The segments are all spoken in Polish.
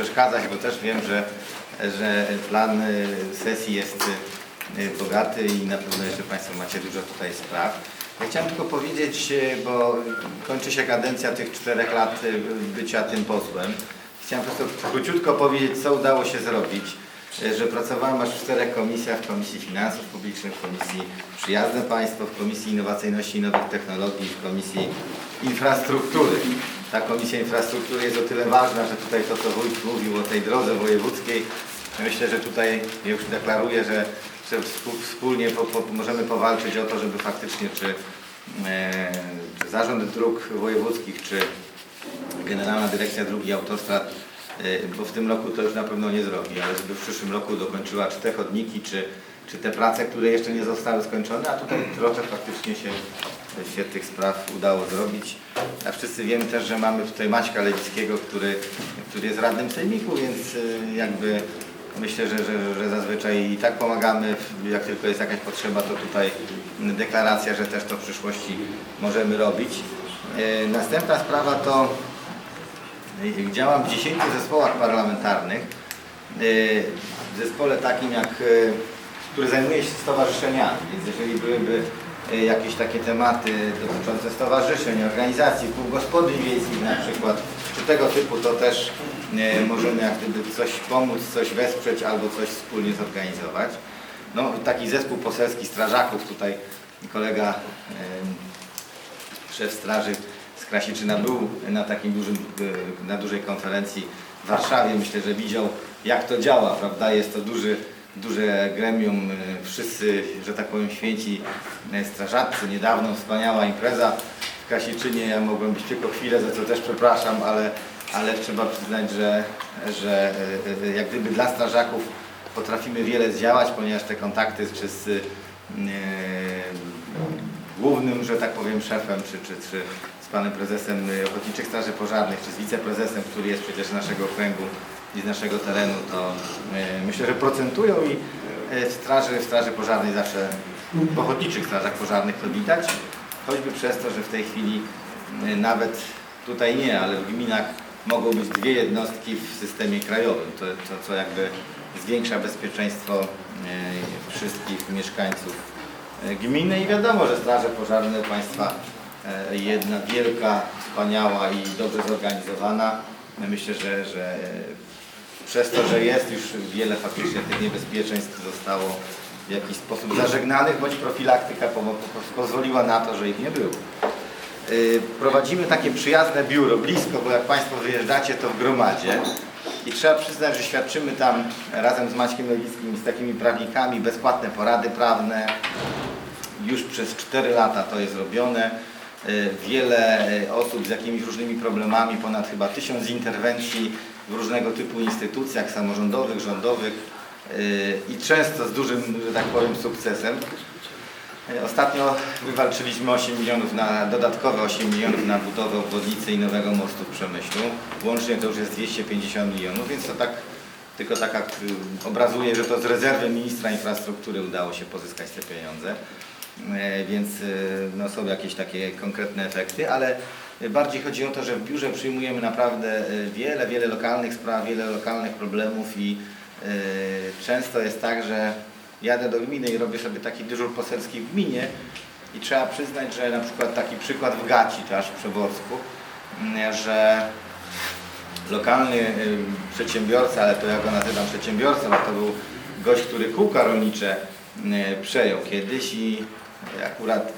przeszkadzać, bo też wiem, że, że plan y, sesji jest y, bogaty i na pewno jeszcze Państwo macie dużo tutaj spraw. Ja chciałem tylko powiedzieć, y, bo kończy się kadencja tych czterech lat bycia tym posłem. Chciałem po prostu króciutko powiedzieć, co udało się zrobić. Że pracowałem aż w czterech komisjach, w Komisji Finansów Publicznych, w Komisji Przyjazne Państwo, w Komisji Innowacyjności i Nowych Technologii, w Komisji Infrastruktury. Ta Komisja Infrastruktury jest o tyle ważna, że tutaj to, co wójt mówił o tej drodze wojewódzkiej, myślę, że tutaj już deklaruję, że, że wspólnie po, po, możemy powalczyć o to, żeby faktycznie czy, e, Zarząd Dróg Wojewódzkich, czy Generalna Dyrekcja Dróg i Autostrad, y, bo w tym roku to już na pewno nie zrobi, ale żeby w przyszłym roku dokończyła czy te chodniki, czy, czy te prace, które jeszcze nie zostały skończone, a tutaj trochę faktycznie się, się tych spraw udało zrobić. A wszyscy wiemy też, że mamy tutaj Maćka Lewickiego, który, który jest radnym sejmiku, więc y, jakby myślę, że, że, że zazwyczaj i tak pomagamy, jak tylko jest jakaś potrzeba, to tutaj deklaracja, że też to w przyszłości możemy robić. Y, Następna sprawa to Działam w 10 zespołach parlamentarnych. W zespole takim jak, który zajmuje się stowarzyszeniami, więc jeżeli byłyby yy, jakieś takie tematy dotyczące stowarzyszeń, organizacji, kół gospodyń wiejskich na przykład, czy tego typu, to też yy, możemy jak gdyby coś pomóc, coś wesprzeć albo coś wspólnie zorganizować. No, taki zespół poselski strażaków, tutaj kolega szef straży z Krasiczyna był na takim dużym, e, na dużej konferencji w Warszawie. Myślę, że widział jak to działa, prawda? Jest to duży, duże gremium, e, wszyscy, że tak powiem, święci e, strażacy. Niedawno wspaniała impreza w Krasiczynie. Ja mogłem być tylko chwilę, za co też przepraszam, ale, ale trzeba przyznać, że, że e, jak gdyby dla strażaków potrafimy wiele zdziałać, ponieważ te kontakty czy z e, głównym, że tak powiem, szefem, czy, czy, czy z panem prezesem y, Ochotniczych Straży Pożarnych, czy z wiceprezesem, który jest przecież z naszego okręgu i z naszego terenu, to y, myślę, że procentują i w straży, straży pożarnej zawsze, w ochotniczych strażach pożarnych to widać, choćby przez to, że w tej chwili y, nawet tutaj nie, ale w gminach mogą być dwie jednostki w systemie krajowym, to, to co jakby zwiększa bezpieczeństwo y, wszystkich mieszkańców e, gminy. I wiadomo, że straże pożarne Państwa e, jedna wielka, wspaniała i dobrze zorganizowana. Myślę, że, że e, przez to, że jest już wiele faktycznie tych niebezpieczeństw zostało w jakiś sposób zażegnanych, bądź profilaktyka po, po, pozwoliła na to, że ich nie było. Y, Prowadzimy takie przyjazne biuro blisko, bo jak Państwo wyjeżdżacie, to w gromadzie. I trzeba przyznać, że świadczymy tam razem z Maćkiem Lewickim i z takimi prawnikami bezpłatne porady prawne. Już przez 4 lata to jest robione. Y, Wiele y, osób z jakimiś różnymi problemami, ponad chyba tysiąc interwencji w różnego typu instytucjach samorządowych, rządowych y, i często z dużym, że tak powiem, sukcesem. E, Ostatnio wywalczyliśmy 8 milionów na, dodatkowe 8 milionów na budowę obwodnicy i nowego mostu w Przemyślu. Łącznie to już jest 250 milionów, więc to tak tylko tak y, obrazuje, że to z rezerwy ministra infrastruktury udało się pozyskać te pieniądze. E, Więc y, no, są jakieś takie konkretne efekty, ale bardziej chodzi o to, że w biurze przyjmujemy naprawdę y, wiele, wiele lokalnych spraw, wiele lokalnych problemów i często jest tak, że jadę do gminy i robię sobie taki dyżur poselski w gminie i trzeba przyznać, że na przykład taki przykład w Gaci, to aż w Przeworsku, że lokalny przedsiębiorca, ale to ja go nazywam przedsiębiorcą, to był gość, który kółka rolnicze przejął kiedyś i akurat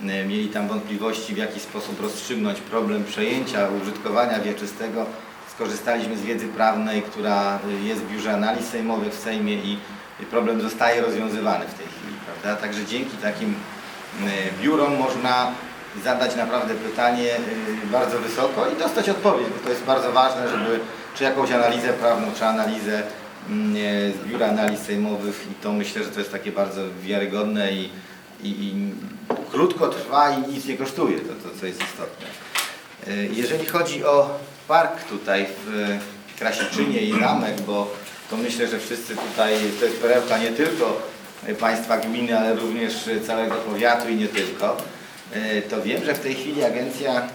y, mieli tam wątpliwości, w jaki sposób rozstrzygnąć problem przejęcia użytkowania wieczystego. Skorzystaliśmy z wiedzy prawnej, która y, jest w Biurze Analiz Sejmowych w Sejmie i problem zostaje rozwiązywany w tej chwili, prawda? Także dzięki takim y, biurom można zadać naprawdę pytanie bardzo wysoko i dostać odpowiedź, bo to jest bardzo ważne, żeby czy jakąś analizę prawną, czy analizę mm, z Biura Analiz Sejmowych i to myślę, że to jest takie bardzo wiarygodne i, i, i krótko trwa i nic nie kosztuje, to, to co jest istotne. Y, Jeżeli chodzi o park tutaj w Krasiczynie i zamek, bo to myślę, że wszyscy tutaj, to jest perełka nie tylko Państwa gminy, ale również całego powiatu i nie tylko, y, to wiem, że w tej chwili Agencja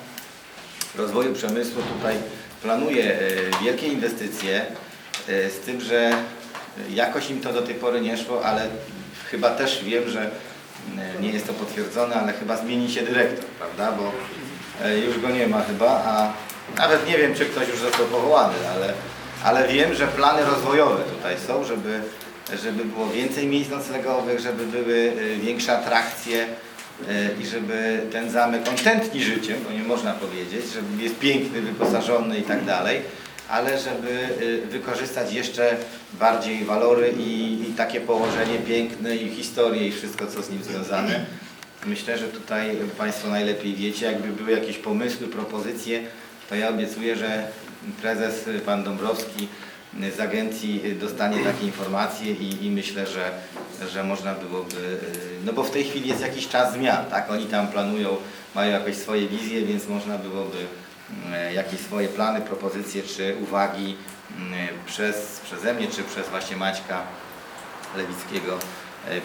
Rozwoju Przemysłu tutaj planuje e, wielkie inwestycje, z tym, że jakoś im to do tej pory nie szło, ale chyba też wiem, że nie jest to potwierdzone, ale chyba zmieni się dyrektor, prawda? Bo e, już go nie ma chyba, a nawet nie wiem, czy ktoś już został powołany, ale, ale wiem, że plany rozwojowe tutaj są, żeby, żeby było więcej miejsc noclegowych, żeby były e, większe atrakcje e, i żeby ten zamek, on tętni życiem, bo nie można powiedzieć, żeby jest piękny, wyposażony i tak dalej, ale żeby y, wykorzystać jeszcze bardziej walory i, i takie położenie piękne i historię i wszystko, co z nim związane. Myślę, że tutaj Państwo najlepiej wiecie, jakby były jakieś pomysły, propozycje, to ja obiecuję, że prezes Pan Dąbrowski z agencji dostanie takie informacje i, i myślę, że, że można byłoby, y, no bo w tej chwili jest jakiś czas zmian, tak? Oni tam planują, mają jakieś swoje wizje, więc można byłoby jakieś swoje plany, propozycje czy uwagi m, przez, przeze mnie, czy przez właśnie Maćka Lewickiego e,